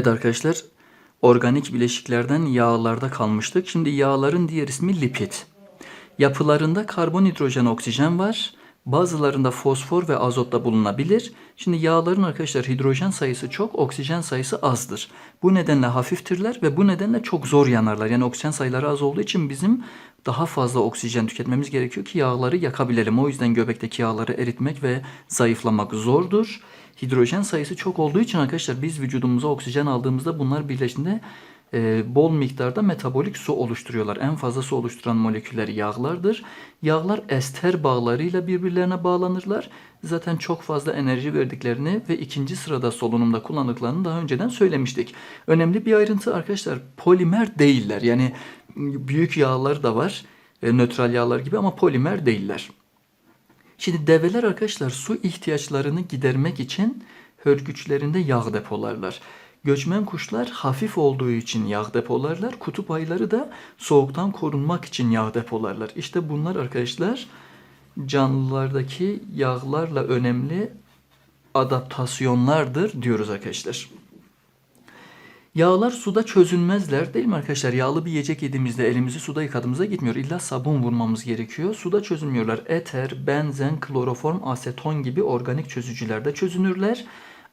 Evet arkadaşlar, organik bileşiklerden yağlarda kalmıştık. Şimdi yağların diğer ismi lipid. Yapılarında karbon, hidrojen, oksijen var. Bazılarında fosfor ve azot da bulunabilir. Şimdi yağların arkadaşlar hidrojen sayısı çok, oksijen sayısı azdır. Bu nedenle hafiftirler ve bu nedenle çok zor yanarlar. Yani oksijen sayıları az olduğu için bizim daha fazla oksijen tüketmemiz gerekiyor ki yağları yakabilelim. O yüzden göbekteki yağları eritmek ve zayıflamak zordur. Hidrojen sayısı çok olduğu için arkadaşlar biz vücudumuza oksijen aldığımızda bunlar birleştiğinde e, bol miktarda metabolik su oluşturuyorlar. En fazla su oluşturan moleküller yağlardır. Yağlar ester bağlarıyla birbirlerine bağlanırlar. Zaten çok fazla enerji verdiklerini ve ikinci sırada solunumda kullandıklarını daha önceden söylemiştik. Önemli bir ayrıntı arkadaşlar polimer değiller. Yani büyük yağlar da var. e, nötral yağlar gibi ama polimer değiller. Şimdi develer arkadaşlar su ihtiyaçlarını gidermek için hörgüçlerinde yağ depolarlar. Göçmen kuşlar hafif olduğu için yağ depolarlar. Kutup ayıları da soğuktan korunmak için yağ depolarlar. İşte bunlar arkadaşlar canlılardaki yağlarla önemli adaptasyonlardır diyoruz arkadaşlar. Yağlar suda çözünmezler değil mi arkadaşlar? Yağlı bir yiyecek yediğimizde elimizi suda yıkadığımızda gitmiyor. İlla sabun vurmamız gerekiyor. Suda çözünmüyorlar. Eter, benzen, kloroform, aseton gibi organik çözücülerde çözünürler.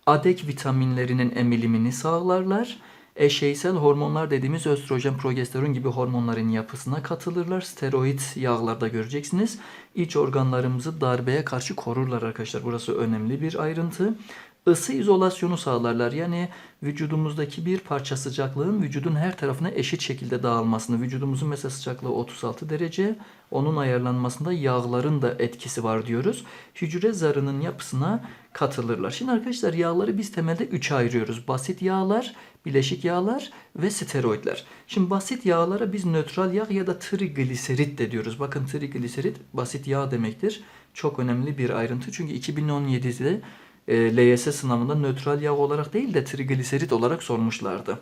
Adek vitaminlerinin emilimini sağlarlar. Eşeysel hormonlar dediğimiz östrojen, progesteron gibi hormonların yapısına katılırlar. Steroid yağlarda göreceksiniz. İç organlarımızı darbeye karşı korurlar arkadaşlar. Burası önemli bir ayrıntı. Isı izolasyonu sağlarlar. Yani vücudumuzdaki bir parça sıcaklığın vücudun her tarafına eşit şekilde dağılmasını. Vücudumuzun mesela sıcaklığı 36 derece. Onun ayarlanmasında yağların da etkisi var diyoruz. Hücre zarının yapısına katılırlar. Şimdi arkadaşlar yağları biz temelde 3'e ayırıyoruz. Basit yağlar, bileşik yağlar ve steroidler. Şimdi basit yağlara biz nötral yağ ya da trigliserit de diyoruz. Bakın trigliserit basit yağ demektir. Çok önemli bir ayrıntı. Çünkü 2017'de e, LYS sınavında nötral yağ olarak değil de trigliserit olarak sormuşlardı.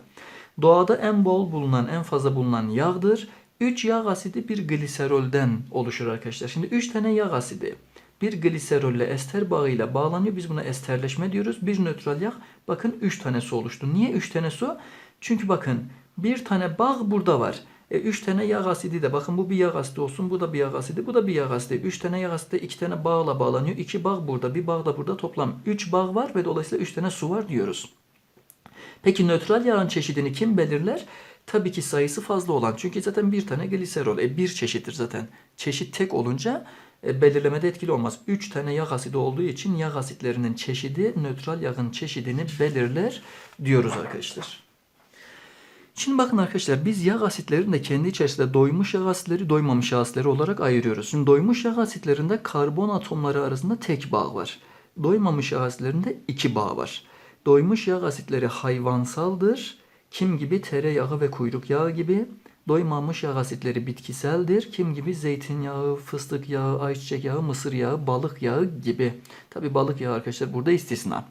Doğada en bol bulunan, en fazla bulunan yağdır. 3 yağ asidi bir gliserolden oluşur arkadaşlar. Şimdi 3 tane yağ asidi bir gliserolle ester bağıyla bağlanıyor. Biz buna esterleşme diyoruz. Bir nötral yağ bakın 3 tane su oluştu. Niye 3 tane su? Çünkü bakın bir tane bağ burada var. E, üç tane yağ asidi de bakın bu bir yağ asidi olsun bu da bir yağ asidi bu da bir yağ asidi. Üç tane yağ asidi iki tane bağla bağlanıyor. İki bağ burada bir bağ da burada toplam üç bağ var ve dolayısıyla üç tane su var diyoruz. Peki nötral yağın çeşidini kim belirler? Tabii ki sayısı fazla olan. Çünkü zaten bir tane gliserol. E bir çeşittir zaten. Çeşit tek olunca e, belirlemede etkili olmaz. Üç tane yağ asidi olduğu için yağ asitlerinin çeşidi nötral yağın çeşidini belirler diyoruz arkadaşlar. Şimdi bakın arkadaşlar biz yağ asitlerini de kendi içerisinde doymuş yağ asitleri, doymamış yağ asitleri olarak ayırıyoruz. Şimdi doymuş yağ asitlerinde karbon atomları arasında tek bağ var. Doymamış yağ asitlerinde iki bağ var. Doymuş yağ asitleri hayvansaldır. Kim gibi tereyağı ve kuyruk yağı gibi. Doymamış yağ asitleri bitkiseldir. Kim gibi zeytinyağı, fıstık yağı, ayçiçek yağı, mısır yağı, balık yağı gibi. Tabi balık yağı arkadaşlar burada istisna.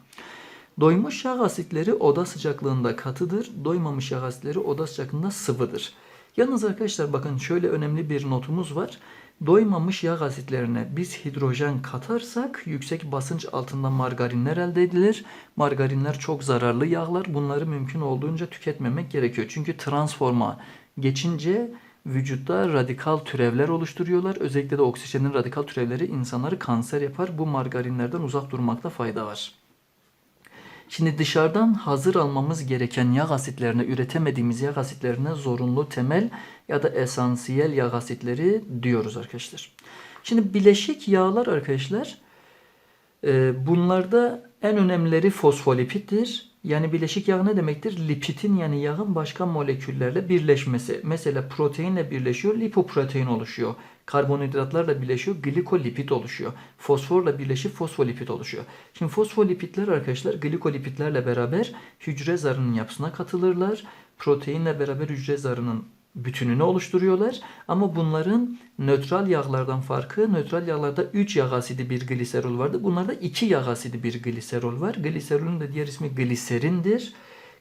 Doymuş yağ asitleri oda sıcaklığında katıdır. Doymamış yağ asitleri oda sıcaklığında sıvıdır. Yalnız arkadaşlar bakın şöyle önemli bir notumuz var. Doymamış yağ asitlerine biz hidrojen katarsak yüksek basınç altında margarinler elde edilir. Margarinler çok zararlı yağlar. Bunları mümkün olduğunca tüketmemek gerekiyor. Çünkü transforma geçince vücutta radikal türevler oluşturuyorlar. Özellikle de oksijenin radikal türevleri insanları kanser yapar. Bu margarinlerden uzak durmakta fayda var. Şimdi dışarıdan hazır almamız gereken yağ asitlerine, üretemediğimiz yağ asitlerine zorunlu temel ya da esansiyel yağ asitleri diyoruz arkadaşlar. Şimdi bileşik yağlar arkadaşlar e, bunlarda en önemlileri fosfolipittir. Yani bileşik yağ ne demektir? Lipidin yani yağın başka moleküllerle birleşmesi. Mesela proteinle birleşiyor, lipoprotein oluşuyor. Karbonhidratlarla birleşiyor, glikolipid oluşuyor. Fosforla birleşip fosfolipid oluşuyor. Şimdi fosfolipidler arkadaşlar glikolipidlerle beraber hücre zarının yapısına katılırlar. Proteinle beraber hücre zarının bütününü oluşturuyorlar. Ama bunların nötral yağlardan farkı, nötral yağlarda 3 yağ asidi bir gliserol vardı. Bunlarda 2 yağ asidi bir gliserol var. Gliserolün de diğer ismi gliserindir.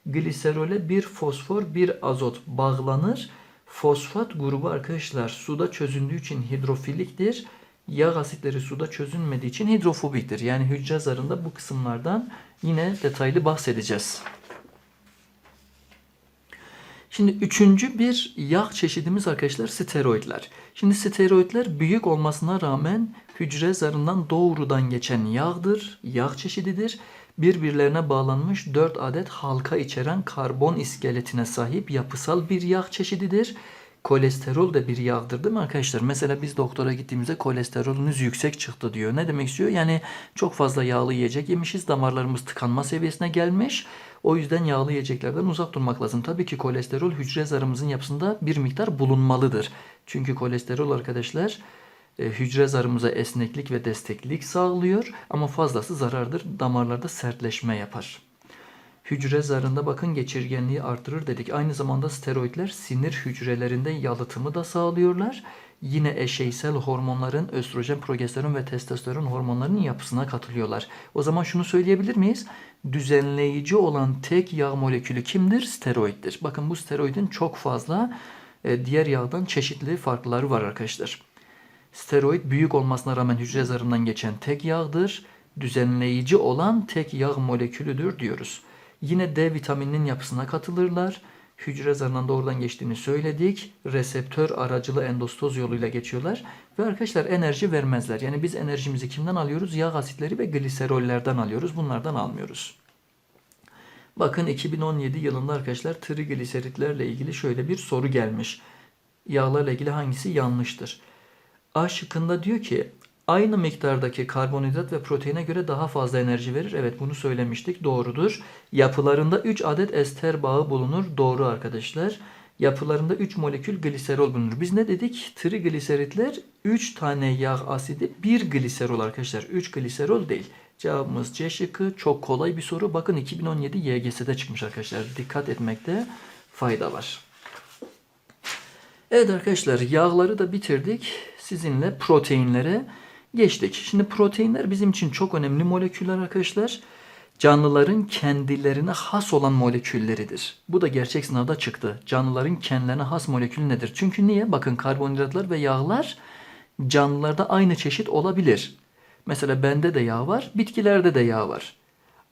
Gliserole bir fosfor, bir azot bağlanır. Fosfat grubu arkadaşlar suda çözündüğü için hidrofiliktir. Yağ asitleri suda çözünmediği için hidrofobiktir. Yani hücre zarında bu kısımlardan yine detaylı bahsedeceğiz. Şimdi üçüncü bir yağ çeşidimiz arkadaşlar steroidler. Şimdi steroidler büyük olmasına rağmen hücre zarından doğrudan geçen yağdır, yağ çeşididir. Birbirlerine bağlanmış 4 adet halka içeren karbon iskeletine sahip yapısal bir yağ çeşididir. Kolesterol de bir yağdır değil mi arkadaşlar? Mesela biz doktora gittiğimizde kolesterolünüz yüksek çıktı diyor. Ne demek istiyor? Yani çok fazla yağlı yiyecek yemişiz. Damarlarımız tıkanma seviyesine gelmiş. O yüzden yağlı yiyeceklerden uzak durmak lazım. Tabii ki kolesterol hücre zarımızın yapısında bir miktar bulunmalıdır. Çünkü kolesterol arkadaşlar e, hücre zarımıza esneklik ve desteklik sağlıyor ama fazlası zarardır. Damarlarda sertleşme yapar. Hücre zarında bakın geçirgenliği artırır dedik. Aynı zamanda steroidler sinir hücrelerinde yalıtımı da sağlıyorlar. Yine eşeysel hormonların östrojen, progesteron ve testosteron hormonlarının yapısına katılıyorlar. O zaman şunu söyleyebilir miyiz? Düzenleyici olan tek yağ molekülü kimdir? Steroiddir. Bakın bu steroidin çok fazla e, diğer yağdan çeşitli farkları var arkadaşlar. Steroid büyük olmasına rağmen hücre zarından geçen tek yağdır. Düzenleyici olan tek yağ molekülüdür diyoruz. Yine D vitamininin yapısına katılırlar. Hücre zarından doğrudan geçtiğini söyledik. Reseptör aracılı endostoz yoluyla geçiyorlar. Ve arkadaşlar enerji vermezler. Yani biz enerjimizi kimden alıyoruz? Yağ asitleri ve gliserollerden alıyoruz. Bunlardan almıyoruz. Bakın 2017 yılında arkadaşlar trigliseritlerle ilgili şöyle bir soru gelmiş. Yağlarla ilgili hangisi yanlıştır? A şıkkında diyor ki aynı miktardaki karbonhidrat ve proteine göre daha fazla enerji verir. Evet bunu söylemiştik. Doğrudur. Yapılarında 3 adet ester bağı bulunur. Doğru arkadaşlar. Yapılarında 3 molekül gliserol bulunur. Biz ne dedik? Trigliseritler 3 tane yağ asidi 1 gliserol arkadaşlar. 3 gliserol değil. Cevabımız C şıkkı. Çok kolay bir soru. Bakın 2017 YGS'de çıkmış arkadaşlar. Dikkat etmekte fayda var. Evet arkadaşlar yağları da bitirdik. Sizinle proteinlere geçtik. Şimdi proteinler bizim için çok önemli moleküller arkadaşlar. Canlıların kendilerine has olan molekülleridir. Bu da gerçek sınavda çıktı. Canlıların kendilerine has molekülü nedir? Çünkü niye? Bakın karbonhidratlar ve yağlar canlılarda aynı çeşit olabilir. Mesela bende de yağ var, bitkilerde de yağ var.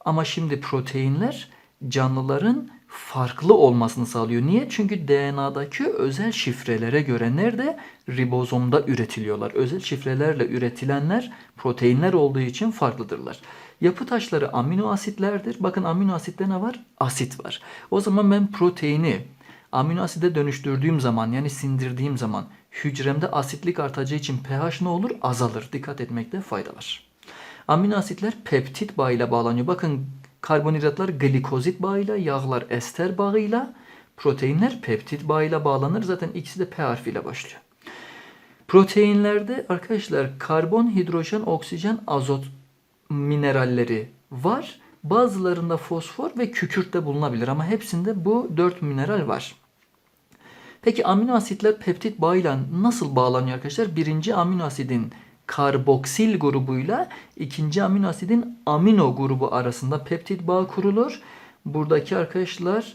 Ama şimdi proteinler canlıların farklı olmasını sağlıyor. Niye? Çünkü DNA'daki özel şifrelere göre nerede? Ribozomda üretiliyorlar. Özel şifrelerle üretilenler proteinler olduğu için farklıdırlar. Yapı taşları amino asitlerdir. Bakın amino asitte ne var? Asit var. O zaman ben proteini amino aside dönüştürdüğüm zaman yani sindirdiğim zaman hücremde asitlik artacağı için pH ne olur? Azalır. Dikkat etmekte fayda var. Amino asitler peptit bağıyla bağlanıyor. Bakın karbonhidratlar glikozit bağıyla, yağlar ester bağıyla, proteinler peptit bağıyla bağlanır. Zaten ikisi de P harfiyle başlıyor. Proteinlerde arkadaşlar karbon, hidrojen, oksijen, azot mineralleri var. Bazılarında fosfor ve kükürt de bulunabilir ama hepsinde bu dört mineral var. Peki amino asitler peptit bağıyla nasıl bağlanıyor arkadaşlar? Birinci amino asidin karboksil grubuyla ikinci amino asidin amino grubu arasında peptit bağı kurulur. Buradaki arkadaşlar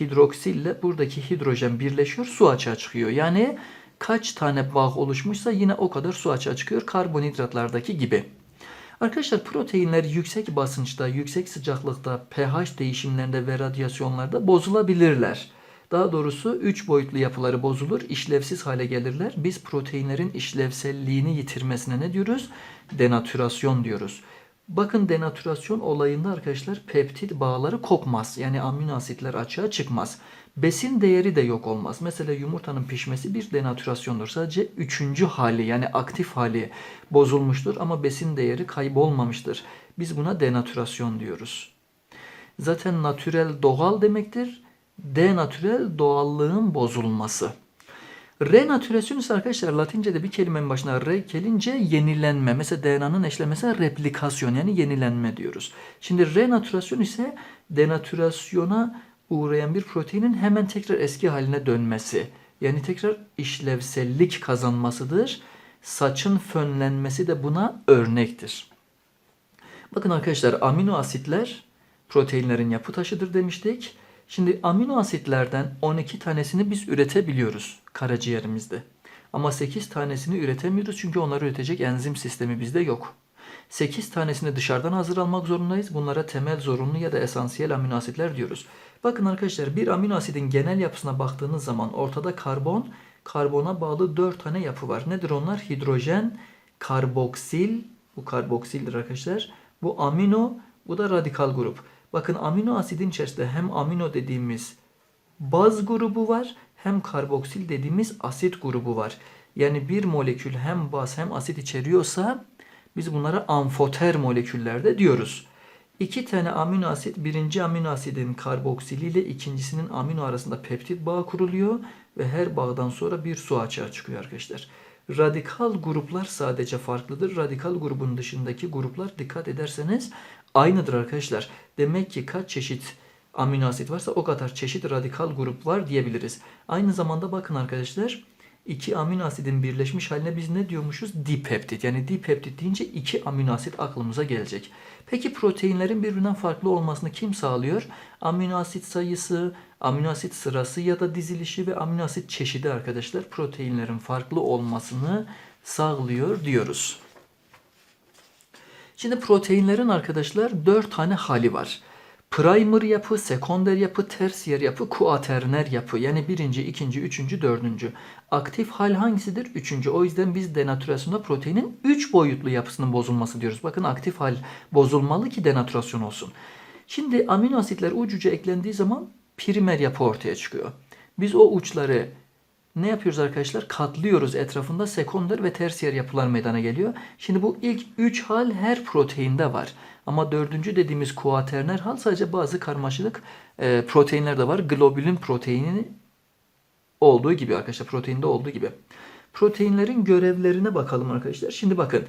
hidroksille buradaki hidrojen birleşiyor su açığa çıkıyor. Yani kaç tane bağ oluşmuşsa yine o kadar su açığa çıkıyor karbonhidratlardaki gibi. Arkadaşlar proteinler yüksek basınçta, yüksek sıcaklıkta, pH değişimlerinde ve radyasyonlarda bozulabilirler. Daha doğrusu 3 boyutlu yapıları bozulur, işlevsiz hale gelirler. Biz proteinlerin işlevselliğini yitirmesine ne diyoruz? Denatürasyon diyoruz. Bakın denatürasyon olayında arkadaşlar peptit bağları kopmaz. Yani amino asitler açığa çıkmaz. Besin değeri de yok olmaz. Mesela yumurtanın pişmesi bir denatürasyondur. Sadece üçüncü hali yani aktif hali bozulmuştur ama besin değeri kaybolmamıştır. Biz buna denatürasyon diyoruz. Zaten natürel doğal demektir. Denatürel doğallığın bozulması. Renatürasyon ise arkadaşlar Latince'de bir kelimenin başına re gelince yenilenme. Mesela DNA'nın eşlemesi replikasyon yani yenilenme diyoruz. Şimdi renatürasyon ise denatürasyona uğrayan bir proteinin hemen tekrar eski haline dönmesi. Yani tekrar işlevsellik kazanmasıdır. Saçın fönlenmesi de buna örnektir. Bakın arkadaşlar amino asitler proteinlerin yapı taşıdır demiştik. Şimdi amino asitlerden 12 tanesini biz üretebiliyoruz karaciğerimizde. Ama 8 tanesini üretemiyoruz çünkü onları üretecek enzim sistemi bizde yok. 8 tanesini dışarıdan hazır almak zorundayız. Bunlara temel zorunlu ya da esansiyel amino asitler diyoruz. Bakın arkadaşlar bir amino asidin genel yapısına baktığınız zaman ortada karbon, karbona bağlı 4 tane yapı var. Nedir onlar? Hidrojen, karboksil, bu karboksildir arkadaşlar. Bu amino, bu da radikal grup. Bakın amino asidin içerisinde hem amino dediğimiz baz grubu var hem karboksil dediğimiz asit grubu var. Yani bir molekül hem baz hem asit içeriyorsa biz bunlara amfoter moleküller de diyoruz. İki tane amino asit birinci amino asidin karboksiliyle ikincisinin amino arasında peptit bağı kuruluyor ve her bağdan sonra bir su açığa çıkıyor arkadaşlar. Radikal gruplar sadece farklıdır. Radikal grubun dışındaki gruplar dikkat ederseniz aynıdır arkadaşlar. Demek ki kaç çeşit amino asit varsa o kadar çeşit radikal grup var diyebiliriz. Aynı zamanda bakın arkadaşlar iki amino asidin birleşmiş haline biz ne diyormuşuz? Dipeptit. Yani dipeptit deyince iki amino asit aklımıza gelecek. Peki proteinlerin birbirinden farklı olmasını kim sağlıyor? Amino asit sayısı, amino asit sırası ya da dizilişi ve amino asit çeşidi arkadaşlar proteinlerin farklı olmasını sağlıyor diyoruz. Şimdi proteinlerin arkadaşlar 4 tane hali var. Primer yapı, sekonder yapı, tersiyer yapı, kuaterner yapı. Yani birinci, ikinci, üçüncü, dördüncü. Aktif hal hangisidir? Üçüncü. O yüzden biz denatürasyonda proteinin üç boyutlu yapısının bozulması diyoruz. Bakın aktif hal bozulmalı ki denatürasyon olsun. Şimdi amino asitler ucuca eklendiği zaman primer yapı ortaya çıkıyor. Biz o uçları ne yapıyoruz arkadaşlar? Katlıyoruz etrafında sekonder ve tersiyer yapılar meydana geliyor. Şimdi bu ilk 3 hal her proteinde var. Ama dördüncü dediğimiz kuaterner hal sadece bazı karmaşık e, proteinler de var. Globulin proteini olduğu gibi arkadaşlar proteinde olduğu gibi. Proteinlerin görevlerine bakalım arkadaşlar. Şimdi bakın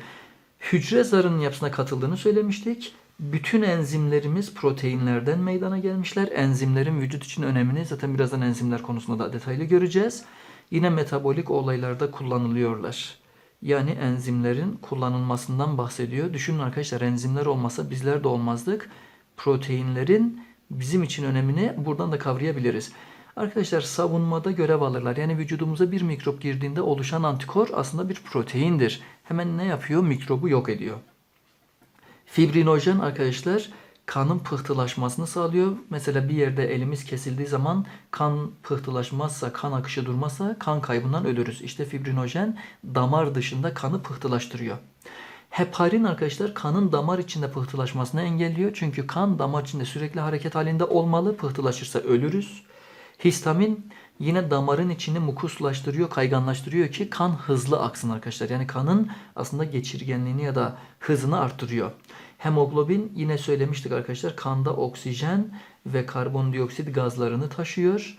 hücre zarının yapısına katıldığını söylemiştik. Bütün enzimlerimiz proteinlerden meydana gelmişler. Enzimlerin vücut için önemini zaten birazdan enzimler konusunda da detaylı göreceğiz. Yine metabolik olaylarda kullanılıyorlar. Yani enzimlerin kullanılmasından bahsediyor. Düşünün arkadaşlar enzimler olmasa bizler de olmazdık. Proteinlerin bizim için önemini buradan da kavrayabiliriz. Arkadaşlar savunmada görev alırlar. Yani vücudumuza bir mikrop girdiğinde oluşan antikor aslında bir proteindir. Hemen ne yapıyor? Mikrobu yok ediyor. Fibrinojen arkadaşlar kanın pıhtılaşmasını sağlıyor. Mesela bir yerde elimiz kesildiği zaman kan pıhtılaşmazsa, kan akışı durmazsa kan kaybından ölürüz. İşte fibrinojen damar dışında kanı pıhtılaştırıyor. Heparin arkadaşlar kanın damar içinde pıhtılaşmasını engelliyor. Çünkü kan damar içinde sürekli hareket halinde olmalı. Pıhtılaşırsa ölürüz. Histamin yine damarın içini mukuslaştırıyor, kayganlaştırıyor ki kan hızlı aksın arkadaşlar. Yani kanın aslında geçirgenliğini ya da hızını arttırıyor. Hemoglobin yine söylemiştik arkadaşlar kanda oksijen ve karbondioksit gazlarını taşıyor.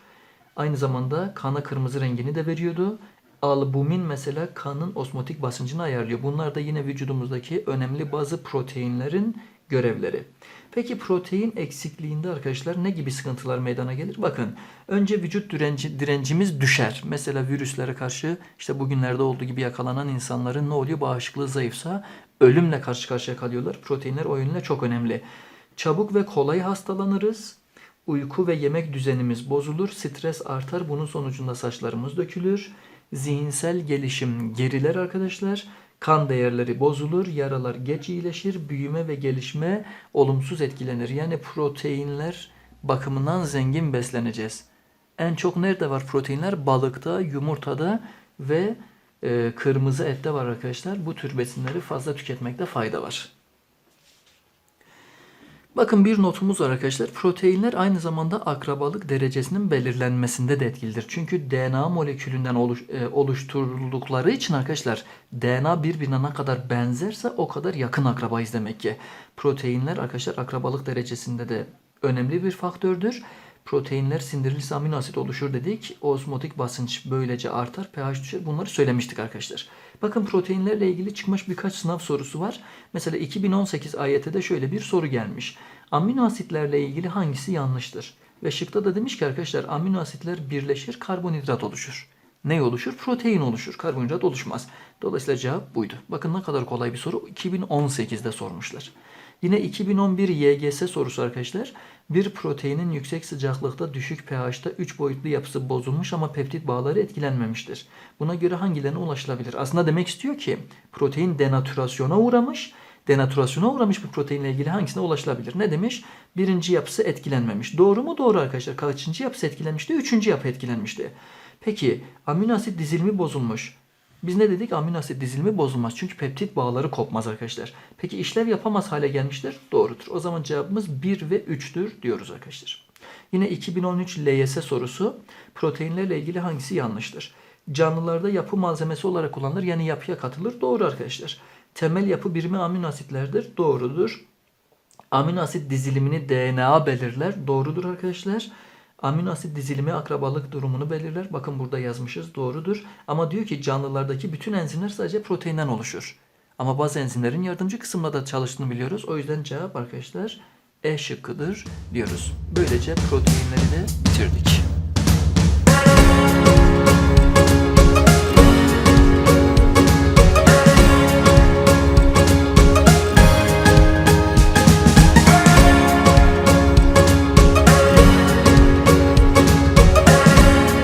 Aynı zamanda kana kırmızı rengini de veriyordu. Albumin mesela kanın osmotik basıncını ayarlıyor. Bunlar da yine vücudumuzdaki önemli bazı proteinlerin görevleri. Peki protein eksikliğinde arkadaşlar ne gibi sıkıntılar meydana gelir? Bakın önce vücut direnci, direncimiz düşer. Mesela virüslere karşı işte bugünlerde olduğu gibi yakalanan insanların ne oluyor? Bağışıklığı zayıfsa ölümle karşı karşıya kalıyorlar. Proteinler o yönüyle çok önemli. Çabuk ve kolay hastalanırız. Uyku ve yemek düzenimiz bozulur. Stres artar. Bunun sonucunda saçlarımız dökülür. Zihinsel gelişim geriler arkadaşlar. Kan değerleri bozulur, yaralar geç iyileşir, büyüme ve gelişme olumsuz etkilenir. Yani proteinler bakımından zengin besleneceğiz. En çok nerede var proteinler? Balıkta, yumurtada ve e, kırmızı ette var arkadaşlar. Bu tür besinleri fazla tüketmekte fayda var. Bakın bir notumuz var arkadaşlar. Proteinler aynı zamanda akrabalık derecesinin belirlenmesinde de etkilidir. Çünkü DNA molekülünden oluş, e, oluşturuldukları için arkadaşlar DNA birbirine ne kadar benzerse o kadar yakın akrabayız demek ki. Proteinler arkadaşlar akrabalık derecesinde de önemli bir faktördür. Proteinler sindirilirse amino asit oluşur dedik. Osmotik basınç böylece artar, pH düşer. Bunları söylemiştik arkadaşlar. Bakın proteinlerle ilgili çıkmış birkaç sınav sorusu var. Mesela 2018 AYT'de şöyle bir soru gelmiş. Amino asitlerle ilgili hangisi yanlıştır? Ve şıkta da demiş ki arkadaşlar amino asitler birleşir, karbonhidrat oluşur. Ne oluşur? Protein oluşur. Karbonhidrat oluşmaz. Dolayısıyla cevap buydu. Bakın ne kadar kolay bir soru. 2018'de sormuşlar. Yine 2011 YGS sorusu arkadaşlar. Bir proteinin yüksek sıcaklıkta düşük pH'ta 3 boyutlu yapısı bozulmuş ama peptit bağları etkilenmemiştir. Buna göre hangilerine ulaşılabilir? Aslında demek istiyor ki protein denatürasyona uğramış denatürasyona uğramış bir proteinle ilgili hangisine ulaşılabilir? Ne demiş? Birinci yapısı etkilenmemiş. Doğru mu? Doğru arkadaşlar. Kaçıncı yapısı etkilenmişti? Üçüncü yapı etkilenmişti. Peki amino asit dizilimi bozulmuş. Biz ne dedik? Amino asit dizilimi bozulmaz. Çünkü peptit bağları kopmaz arkadaşlar. Peki işlev yapamaz hale gelmiştir. Doğrudur. O zaman cevabımız 1 ve 3'tür diyoruz arkadaşlar. Yine 2013 LYS sorusu. Proteinlerle ilgili hangisi yanlıştır? Canlılarda yapı malzemesi olarak kullanılır. Yani yapıya katılır. Doğru arkadaşlar. Temel yapı birimi amino asitlerdir. Doğrudur. Amino asit dizilimini DNA belirler. Doğrudur arkadaşlar. Amino asit dizilimi akrabalık durumunu belirler. Bakın burada yazmışız. Doğrudur. Ama diyor ki canlılardaki bütün enzimler sadece proteinden oluşur. Ama bazı enzimlerin yardımcı kısımda da çalıştığını biliyoruz. O yüzden cevap arkadaşlar E şıkkıdır diyoruz. Böylece proteinleri de bitirdik.